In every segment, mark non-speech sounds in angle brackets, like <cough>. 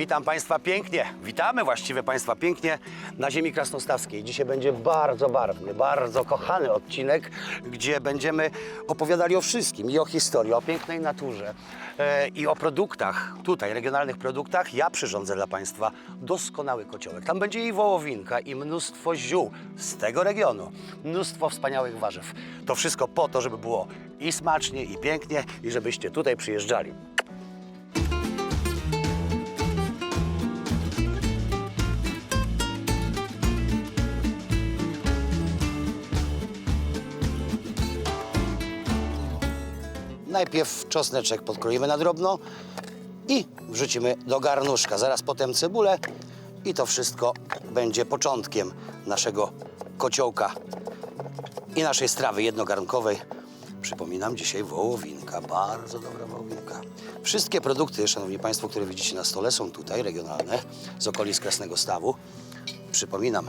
Witam Państwa pięknie, witamy właściwie Państwa pięknie na ziemi krasnostawskiej. Dzisiaj będzie bardzo barwny, bardzo kochany odcinek, gdzie będziemy opowiadali o wszystkim i o historii, o pięknej naturze e, i o produktach, tutaj regionalnych produktach. Ja przyrządzę dla Państwa doskonały kociołek. Tam będzie i wołowinka i mnóstwo ziół z tego regionu, mnóstwo wspaniałych warzyw. To wszystko po to, żeby było i smacznie, i pięknie i żebyście tutaj przyjeżdżali. Najpierw czosneczek podkroimy na drobno i wrzucimy do garnuszka. Zaraz potem cebulę i to wszystko będzie początkiem naszego kociołka i naszej strawy jednogarnkowej. Przypominam, dzisiaj wołowinka, bardzo dobra wołowinka. Wszystkie produkty, szanowni państwo, które widzicie na stole są tutaj, regionalne, z okolic Krasnego Stawu. Przypominam,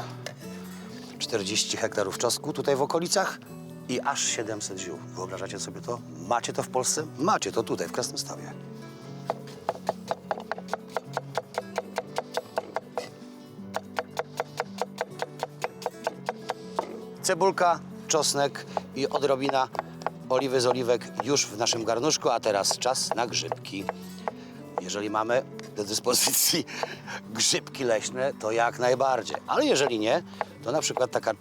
40 hektarów czosnku tutaj w okolicach i aż 700 ziół. Wyobrażacie sobie to? Macie to w Polsce? Macie to tutaj, w Krasnostawie. Cebulka, czosnek i odrobina oliwy z oliwek już w naszym garnuszku, a teraz czas na grzybki. Jeżeli mamy do dyspozycji <laughs> grzybki leśne, to jak najbardziej. Ale jeżeli nie, to na przykład taka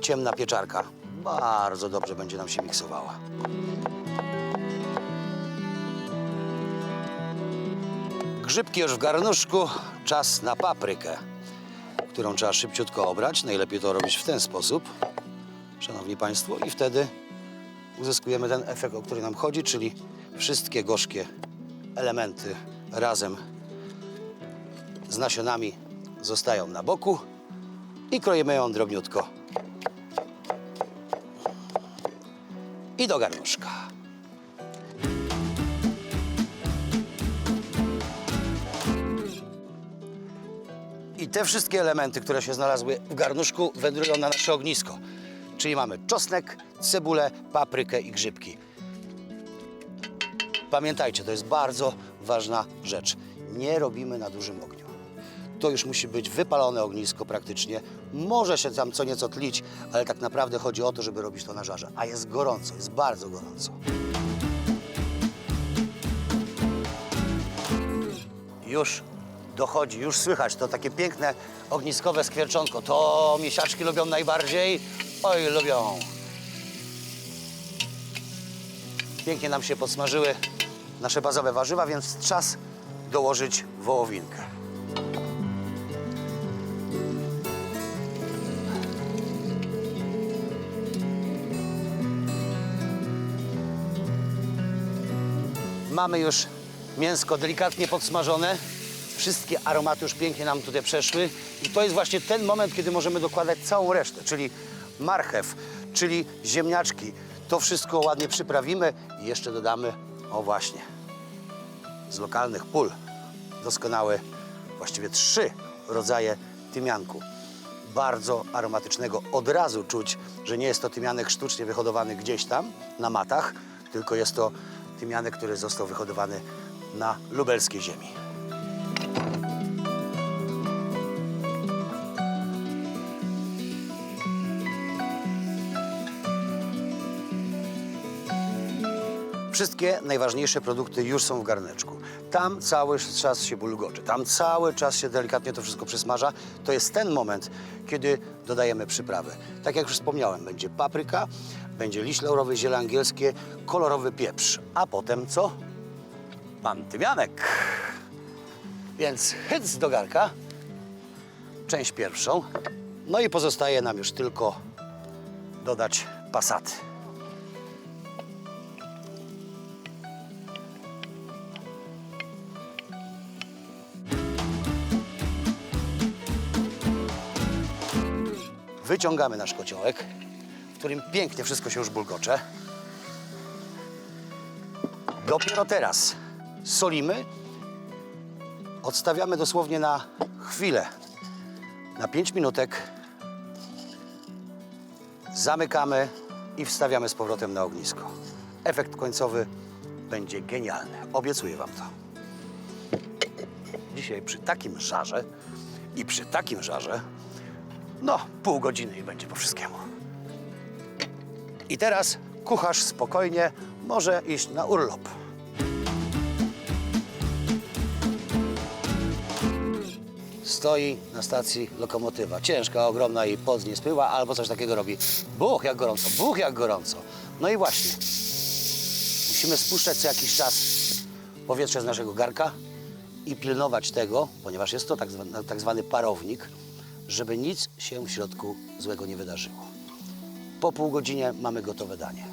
ciemna pieczarka bardzo dobrze będzie nam się miksowała. Grzybki już w garnuszku, czas na paprykę, którą trzeba szybciutko obrać. Najlepiej to robić w ten sposób, szanowni państwo, i wtedy uzyskujemy ten efekt, o który nam chodzi, czyli wszystkie gorzkie elementy razem z nasionami zostają na boku i kroimy ją drobniutko. I do garnuszka. I te wszystkie elementy, które się znalazły w garnuszku, wędrują na nasze ognisko. Czyli mamy czosnek, cebulę, paprykę i grzybki. Pamiętajcie, to jest bardzo ważna rzecz. Nie robimy na dużym ogniu. To już musi być wypalone ognisko praktycznie. Może się tam co nieco tlić, ale tak naprawdę chodzi o to, żeby robić to na żarze. A jest gorąco, jest bardzo gorąco. Już dochodzi, już słychać to takie piękne ogniskowe skwierczonko. To miesiaczki lubią najbardziej. Oj, lubią. Pięknie nam się podsmażyły nasze bazowe warzywa, więc czas dołożyć wołowinkę. Mamy już mięsko delikatnie podsmażone. Wszystkie aromaty już pięknie nam tutaj przeszły. I to jest właśnie ten moment, kiedy możemy dokładać całą resztę, czyli marchew, czyli ziemniaczki. To wszystko ładnie przyprawimy i jeszcze dodamy, o właśnie, z lokalnych pól doskonałe, właściwie trzy rodzaje tymianku. Bardzo aromatycznego. Od razu czuć, że nie jest to tymianek sztucznie wyhodowany gdzieś tam na matach, tylko jest to tymianek, który został wyhodowany na lubelskiej ziemi. Wszystkie najważniejsze produkty już są w garneczku. Tam cały czas się bulgoczy, tam cały czas się delikatnie to wszystko przysmaża. To jest ten moment, kiedy dodajemy przyprawy. Tak jak już wspomniałem, będzie papryka, będzie liść laurowy, ziele angielskie, kolorowy pieprz. A potem co? Pan tymianek. Więc hyc do garka, część pierwszą. No i pozostaje nam już tylko dodać pasaty. Wyciągamy nasz kociołek, w którym pięknie wszystko się już bulgocze. Dopiero teraz solimy, odstawiamy dosłownie na chwilę, na 5 minutek, zamykamy i wstawiamy z powrotem na ognisko. Efekt końcowy będzie genialny. Obiecuję Wam to. dzisiaj przy takim żarze i przy takim żarze, no pół godziny i będzie po wszystkiemu. I teraz kucharz spokojnie może iść na urlop. Stoi na stacji lokomotywa. Ciężka, ogromna i pod nie spływa, albo coś takiego robi. Buch, jak gorąco, buch, jak gorąco. No i właśnie. Musimy spuszczać co jakiś czas powietrze z naszego garka i pilnować tego, ponieważ jest to tak zwany, tak zwany parownik, żeby nic się w środku złego nie wydarzyło. Po pół godzinie mamy gotowe danie.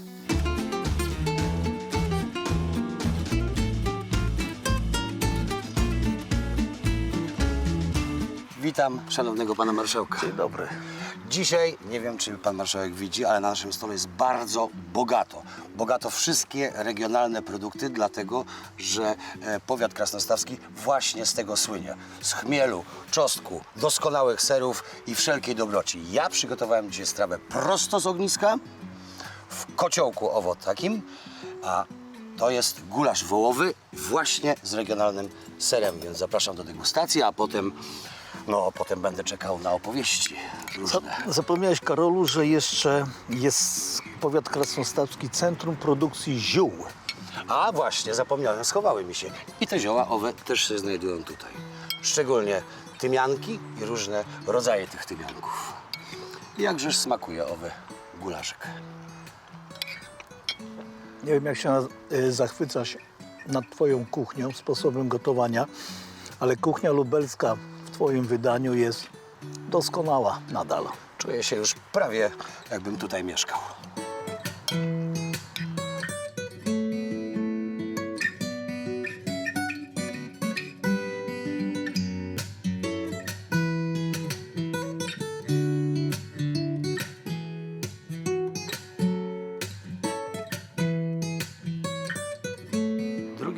Witam szanownego pana marszałka. Dzień dobry. Dzisiaj, nie wiem czy pan marszałek widzi, ale na naszym stole jest bardzo bogato. Bogato wszystkie regionalne produkty, dlatego że e, powiat krasnostawski właśnie z tego słynie. Z chmielu, czosnku, doskonałych serów i wszelkiej dobroci. Ja przygotowałem dzisiaj strawę prosto z ogniska, w kociołku owo takim, a to jest gulasz wołowy właśnie z regionalnym serem, więc zapraszam do degustacji, a potem, no, potem będę czekał na opowieści różne. Zapomniałeś, Karolu, że jeszcze jest powiat krasnostawski Centrum Produkcji Ziół. A właśnie, zapomniałem, schowały mi się. I te zioła owe też się znajdują tutaj. Szczególnie tymianki i różne rodzaje tych tymianków. Jakżeż smakuje owy gulaszek. Nie wiem, jak się na- y, zachwycasz nad Twoją kuchnią, sposobem gotowania, ale kuchnia lubelska Twoim wydaniu jest doskonała nadal. Czuję się już prawie jakbym tutaj mieszkał.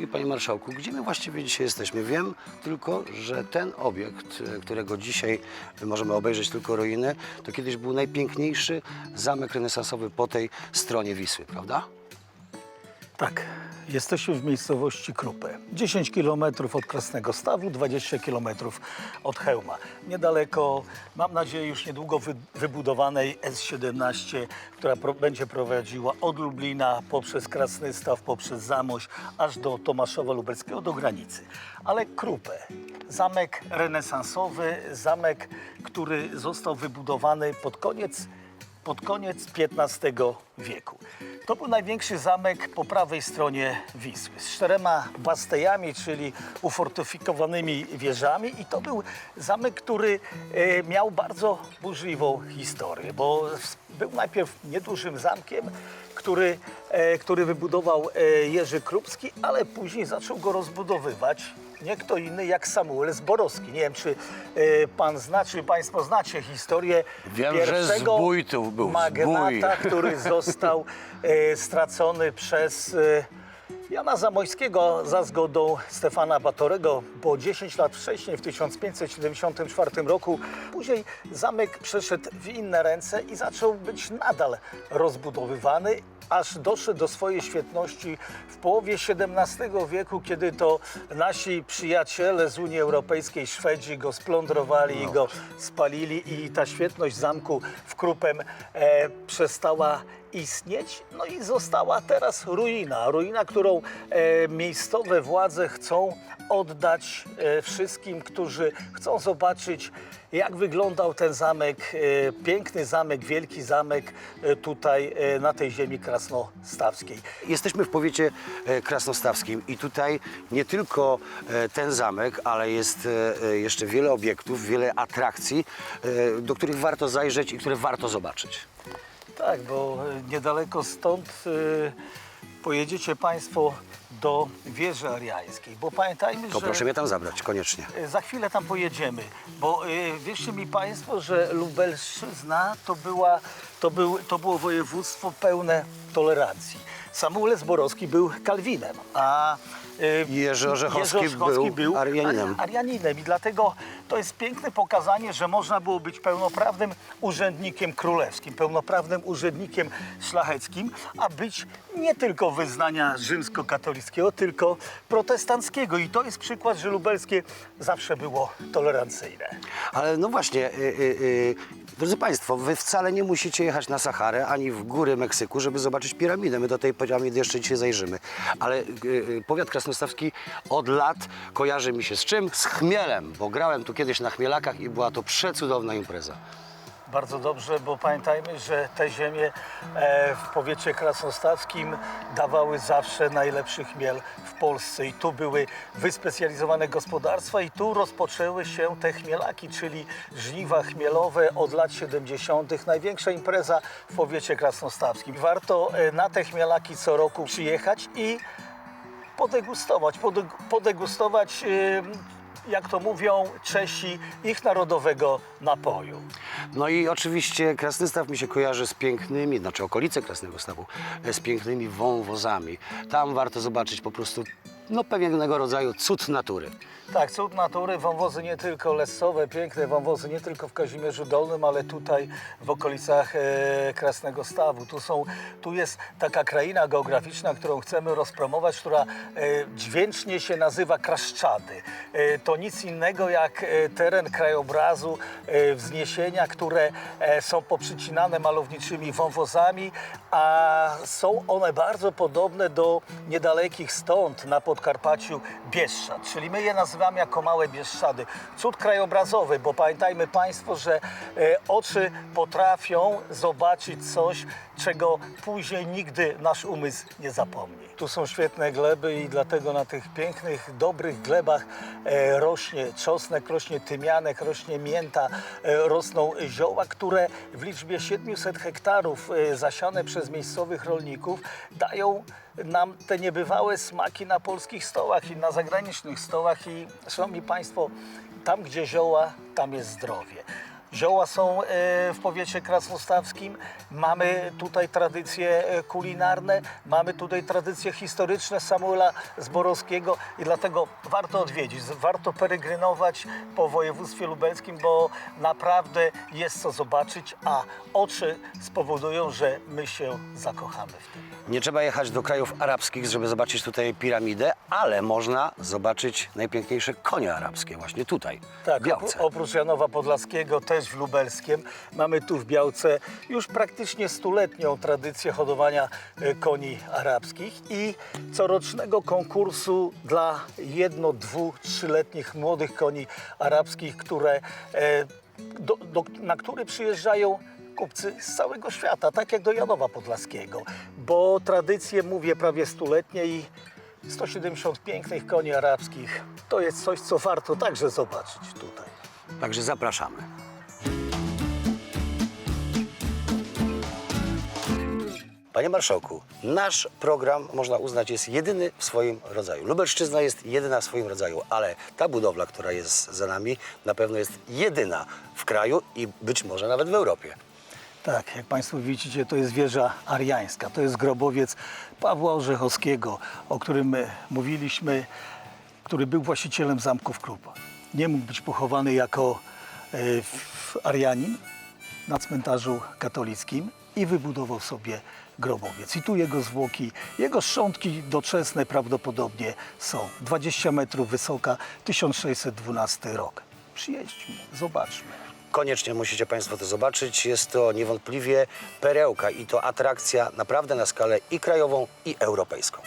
Drogi Panie Marszałku, gdzie my właściwie dzisiaj jesteśmy? Wiem tylko, że ten obiekt, e, którego dzisiaj możemy obejrzeć tylko ruiny, to kiedyś był najpiękniejszy zamek renesansowy po tej stronie Wisły, prawda? Tak, jesteśmy w miejscowości Krupę. 10 km od Krasnego Stawu, 20 km od Chełma. Niedaleko, mam nadzieję, już niedługo wy, wybudowanej S17, która pro, będzie prowadziła od Lublina poprzez Krasny Staw, poprzez Zamość, aż do Tomaszowa Lubelskiego, do granicy. Ale Krupę, zamek renesansowy, zamek, który został wybudowany pod koniec pod koniec XV wieku. To był największy zamek po prawej stronie Wisły z czterema bastejami, czyli ufortyfikowanymi wieżami i to był zamek, który e, miał bardzo burzliwą historię, bo był najpierw niedużym zamkiem, który, e, który wybudował e, Jerzy Krupski, ale później zaczął go rozbudowywać nie kto inny jak Samuel Zborowski. Nie wiem, czy e, pan zna, czy państwo znacie historię Wiem, że pierwszego tu był, magnata, zbój. który został stracony przez Jana Zamojskiego za zgodą Stefana Batorego, bo 10 lat wcześniej, w 1574 roku, później zamek przeszedł w inne ręce i zaczął być nadal rozbudowywany, aż doszedł do swojej świetności w połowie XVII wieku, kiedy to nasi przyjaciele z Unii Europejskiej, Szwedzi go splądrowali i go spalili i ta świetność zamku w Krupem e, przestała istnieć, no i została teraz ruina. Ruina, którą e, miejscowe władze chcą oddać e, wszystkim, którzy chcą zobaczyć, jak wyglądał ten zamek, e, piękny zamek, wielki zamek e, tutaj e, na tej ziemi krasnostawskiej. Jesteśmy w powiecie e, krasnostawskim i tutaj nie tylko e, ten zamek, ale jest e, e, jeszcze wiele obiektów, wiele atrakcji, e, do których warto zajrzeć i które warto zobaczyć. Tak, bo e, niedaleko stąd e, pojedziecie Państwo do wieży ariańskiej, bo pamiętajmy, To że... proszę mnie tam zabrać, koniecznie. E, Za chwilę tam pojedziemy, bo e, wierzcie mi Państwo, że Lubelszczyzna to, była, to, był, to było województwo pełne tolerancji. Samuel Zborowski był Kalwinem, a y, Jerzy Orzechowski był Arianinem. Ari- Arianinem i dlatego to jest piękne pokazanie, że można było być pełnoprawnym urzędnikiem królewskim, pełnoprawnym urzędnikiem szlacheckim, a być nie tylko wyznania rzymskokatolickiego, tylko protestanckiego. I to jest przykład, że lubelskie zawsze było tolerancyjne. Ale no właśnie, y, y, y, drodzy Państwo, Wy wcale nie musicie jechać na Saharę ani w góry Meksyku, żeby zobaczyć piramidę. My do tej piramidy jeszcze dzisiaj zajrzymy. Ale y, y, powiat krasnostawski od lat kojarzy mi się z czym? Z chmielem, bo grałem tu kiedyś na chmielakach i była to przecudowna impreza. Bardzo dobrze, bo pamiętajmy, że te ziemie e, w powiecie krasnostawskim dawały zawsze najlepszy chmiel w Polsce i tu były wyspecjalizowane gospodarstwa i tu rozpoczęły się te chmielaki, czyli żniwa chmielowe od lat 70. Największa impreza w powiecie krasnostawskim. Warto e, na te chmielaki co roku przyjechać i podegustować, podeg- podegustować, e, jak to mówią Czesi, ich narodowego napoju. No i oczywiście Krasnystaw mi się kojarzy z pięknymi, znaczy okolice Krasnego Stawu, e, z pięknymi wąwozami. Tam warto zobaczyć po prostu no, pewnego rodzaju cud natury. Tak, cud natury, wąwozy nie tylko lesowe, piękne wąwozy nie tylko w Kazimierzu Dolnym, ale tutaj w okolicach e, Krasnego Stawu. Tu, są, tu jest taka kraina geograficzna, którą chcemy rozpromować, która e, dźwięcznie się nazywa Kraszczady. E, to nic innego jak e, teren krajobrazu, e, wzniesienia, które e, są poprzycinane malowniczymi wąwozami, a są one bardzo podobne do niedalekich stąd na Podkarpaciu Bieszczad, czyli my je nazywamy jako małe Bieszczady. Cud krajobrazowy, bo pamiętajmy Państwo, że e, oczy potrafią zobaczyć coś, czego później nigdy nasz umysł nie zapomni. Tu są świetne gleby i dlatego na tych pięknych, dobrych glebach e, rośnie czosnek, rośnie tymianek, rośnie mięta, e, rosną zioła, które w liczbie 700 hektarów zasiane przez miejscowych rolników dają nam te niebywałe smaki na polskich stołach i na zagranicznych stołach i szanowni Państwo, tam gdzie zioła, tam jest zdrowie. Zioła są e, w powiecie krasnostawskim, mamy tutaj tradycje e, kulinarne, mamy tutaj tradycje historyczne Samuela Zborowskiego i dlatego warto odwiedzić, warto peregrynować po województwie lubelskim, bo naprawdę jest co zobaczyć, a oczy spowodują, że my się zakochamy w tym. Nie trzeba jechać do krajów arabskich, żeby zobaczyć tutaj piramidę, ale można zobaczyć najpiękniejsze konie arabskie właśnie tutaj, Tak, w Białce. opr- oprócz Janowa Podlaskiego, też w Lubelskiem, mamy tu w Białce już praktycznie stuletnią tradycję hodowania e, koni arabskich i corocznego konkursu dla jedno, dwu, trzyletnich młodych koni arabskich, które, e, do, do, na który przyjeżdżają kupcy z całego świata, tak jak do Janowa Podlaskiego, bo tradycje, mówię, prawie stuletnie i 170 pięknych koni arabskich to jest coś, co warto także zobaczyć tutaj. Także zapraszamy. Panie Marszałku, nasz program można uznać jest jedyny w swoim rodzaju. Lubelszczyzna jest jedyna w swoim rodzaju, ale ta budowla, która jest za nami, na pewno jest jedyna w kraju i być może nawet w Europie. Tak, jak Państwo widzicie, to jest wieża ariańska. To jest grobowiec Pawła Orzechowskiego, o którym my mówiliśmy, który był właścicielem zamku w Krupa. Nie mógł być pochowany jako w- Arianin na cmentarzu katolickim i wybudował sobie grobowiec. I tu jego zwłoki, jego szczątki doczesne prawdopodobnie są. 20 metrów wysoka, 1612 rok. Przyjedźmy, zobaczmy. Koniecznie musicie Państwo to zobaczyć. Jest to niewątpliwie perełka i to atrakcja naprawdę na skalę i krajową, i europejską.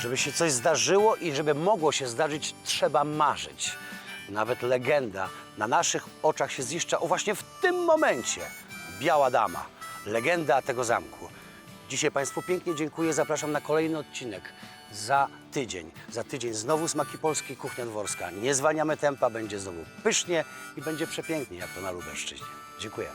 Żeby się coś zdarzyło i żeby mogło się zdarzyć, trzeba marzyć. Nawet legenda na naszych oczach się ziszcza. O właśnie w tym momencie Biała Dama, legenda tego zamku. Dzisiaj Państwu pięknie dziękuję. Zapraszam na kolejny odcinek za tydzień. Za tydzień znowu smaki polskie, kuchnia dworska. Nie zwalniamy tempa, będzie znowu pysznie i będzie przepięknie, jak to na Lubelszczyźnie. Dziękuję.